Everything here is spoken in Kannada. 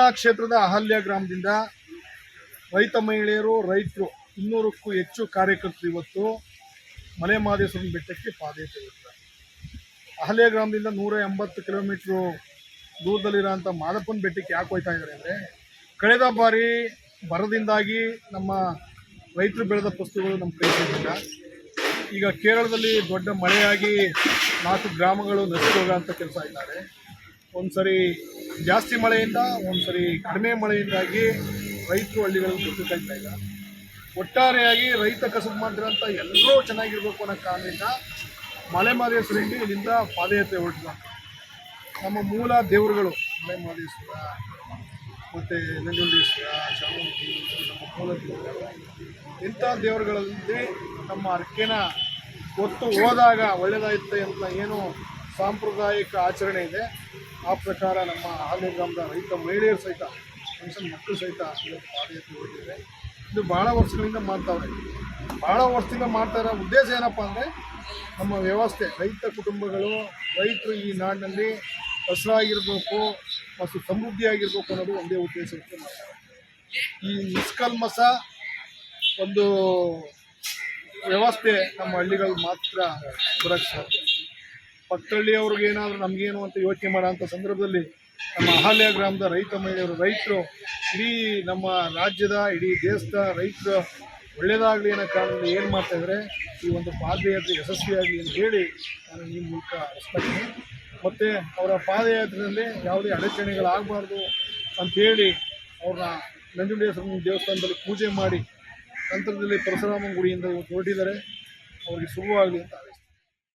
ವರುಣಾ ಕ್ಷೇತ್ರದ ಅಹಲ್ಯ ಗ್ರಾಮದಿಂದ ರೈತ ಮಹಿಳೆಯರು, ರೈತರು ಇನ್ನೂರಕ್ಕೂ ಹೆಚ್ಚು ಕಾರ್ಯಕರ್ತರು ಇವತ್ತು ಮಲೆ ಮಹದೇಶ್ವರನ ಬೆಟ್ಟಕ್ಕೆ ಪಾದಯಾತ್ರೆ ಅಹಲ್ಯ ಗ್ರಾಮದಿಂದ ನೂರ ಎಂಬತ್ತು ಕಿಲೋಮೀಟ್ರು ದೂರದಲ್ಲಿರೋಂಥ ಮಾದಪ್ಪನ ಬೆಟ್ಟಕ್ಕೆ ಯಾಕೆ ಹೋಯ್ತಾ ಇದ್ದಾರೆ ಅಂದರೆ, ಕಳೆದ ಬಾರಿ ಬರದಿಂದಾಗಿ ನಮ್ಮ ರೈತರು ಬೆಳೆದ ಪುಸ್ತಕಗಳು ನಮ್ಮ ಕೈ ಈಗ ಕೇರಳದಲ್ಲಿ ದೊಡ್ಡ ಮಳೆಯಾಗಿ ನಾಲ್ಕು ಗ್ರಾಮಗಳು ನಷ್ಟ ಅಂತ ಕೆಲಸ ಇದ್ದಾರೆ. ಒಂದು ಸರಿ ಜಾಸ್ತಿ ಮಳೆಯಿಂದ ಒಂದು ಸರಿ ಕಡಿಮೆ ಮಳೆಯಿಂದಾಗಿ ರೈತರು ಹಳ್ಳಿಗಳಲ್ಲಿ ಗೊತ್ತಾಗ್ತಾ ಇಲ್ಲ. ಒಟ್ಟಾರೆಯಾಗಿ ರೈತ ಕಸಬು ಮಾಡಿರೋಂಥ ಎಲ್ಲರೂ ಚೆನ್ನಾಗಿರ್ಬೇಕು ಅನ್ನೋ ಕಾರಣದಿಂದ ಮಲೆ ಮಹದೇಶ್ವರಿಗೆ ಇಲ್ಲಿಂದ ಪಾದಯಾತ್ರೆ ಹೊರಟಿದ ನಮ್ಮ ಮೂಲ ದೇವರುಗಳು ಮಲೆ ಮಹದೇಶ್ವರ, ಮತ್ತು ನಂಜುಂಡೇಶ್ವರ, ಚಾಮುಂಡಿ, ನಮ್ಮ ಮೂಲ ದೇವರುಗಳು. ಇಂಥ ದೇವರುಗಳಲ್ಲಿ ನಮ್ಮ ಅರ್ಕೆನ ಒತ್ತು ಹೋದಾಗ ಒಳ್ಳೆಯದಾಯಿತು ಅಂತ ಏನು ಸಾಂಪ್ರದಾಯಿಕ ಆಚರಣೆ ಇದೆ. ಆ ಪ್ರಕಾರ ನಮ್ಮ ಹಾಲಿ ಗ್ರಾಮದ ರೈತ ಮಹಿಳೆಯರು ಸಹಿತ ಸಣ್ಣ ಮಕ್ಕಳು ಸಹಿತ ಇವತ್ತು ಪಾದಯಾತ್ರೆ ಹೋಗಿದ್ದಾರೆ ಇದು ಭಾಳ ವರ್ಷಗಳಿಂದ ಮಾಡ್ತಾವ್ರೆ ಭಾಳ ವರ್ಷದಿಂದ ಮಾಡ್ತಾ ಇರೋ ಉದ್ದೇಶ ಏನಪ್ಪ ಅಂದರೆ, ನಮ್ಮ ವ್ಯವಸ್ಥೆ, ರೈತ ಕುಟುಂಬಗಳು, ರೈತರು ಈ ನಾಡಿನಲ್ಲಿ ಹಸಿರಾಗಿರ್ಬೇಕು ಮತ್ತು ಸಮೃದ್ಧಿಯಾಗಿರ್ಬೇಕು ಅನ್ನೋದು ಒಂದೇ ಉದ್ದೇಶ ಮಾಡ್ತಾರೆ ಈ ನಿಷ್ಕಲ್ಮಸ ಒಂದು ವ್ಯವಸ್ಥೆ ನಮ್ಮ ಹಳ್ಳಿಗಳು ಮಾತ್ರ ಬರೋಕ್ಕೆ ಪಕ್ಕಹಳ್ಳಿಯವ್ರಿಗೆ ಏನಾದರೂ ನಮಗೇನು ಅಂತ ಯೋಚನೆ ಮಾಡೋಂಥ ಸಂದರ್ಭದಲ್ಲಿ ನಮ್ಮ ಅಹಲ್ಯ ಗ್ರಾಮದ ರೈತ ಮಹಿಳೆಯರು, ರೈತರು, ಇಡೀ ನಮ್ಮ ರಾಜ್ಯದ, ಇಡೀ ದೇಶದ ರೈತರು ಒಳ್ಳೆಯದಾಗಲಿ ಅನ್ನೋ ಕಾರಣದಲ್ಲಿ ಏನು ಮಾಡ್ತಾ ಇದ್ದಾರೆ ಈ ಒಂದು ಪಾದಯಾತ್ರೆ ಯಶಸ್ವಿಯಾಗಲಿ ಅಂತ ಹೇಳಿ ನಾನು ಈ ಮೂಲಕ ಹರಿಸ್ತೀನಿ ಮತ್ತು ಅವರ ಪಾದಯಾತ್ರೆಯಲ್ಲಿ ಯಾವುದೇ ಅಡಚಣೆಗಳಾಗಬಾರ್ದು ಅಂಥೇಳಿ ಅವ್ರನ್ನ ನಂಜುಂಡೇಶ್ವರನ ದೇವಸ್ಥಾನದಲ್ಲಿ ಪೂಜೆ ಮಾಡಿ, ನಂತರದಲ್ಲಿ ಪರಶುರಾಮನ ಗುಡಿಯಿಂದ ಇವತ್ತು ಹೊರಟಿದ್ದಾರೆ. ಅವರಿಗೆ ಶುಭವಾಗಲಿ ಅಂತ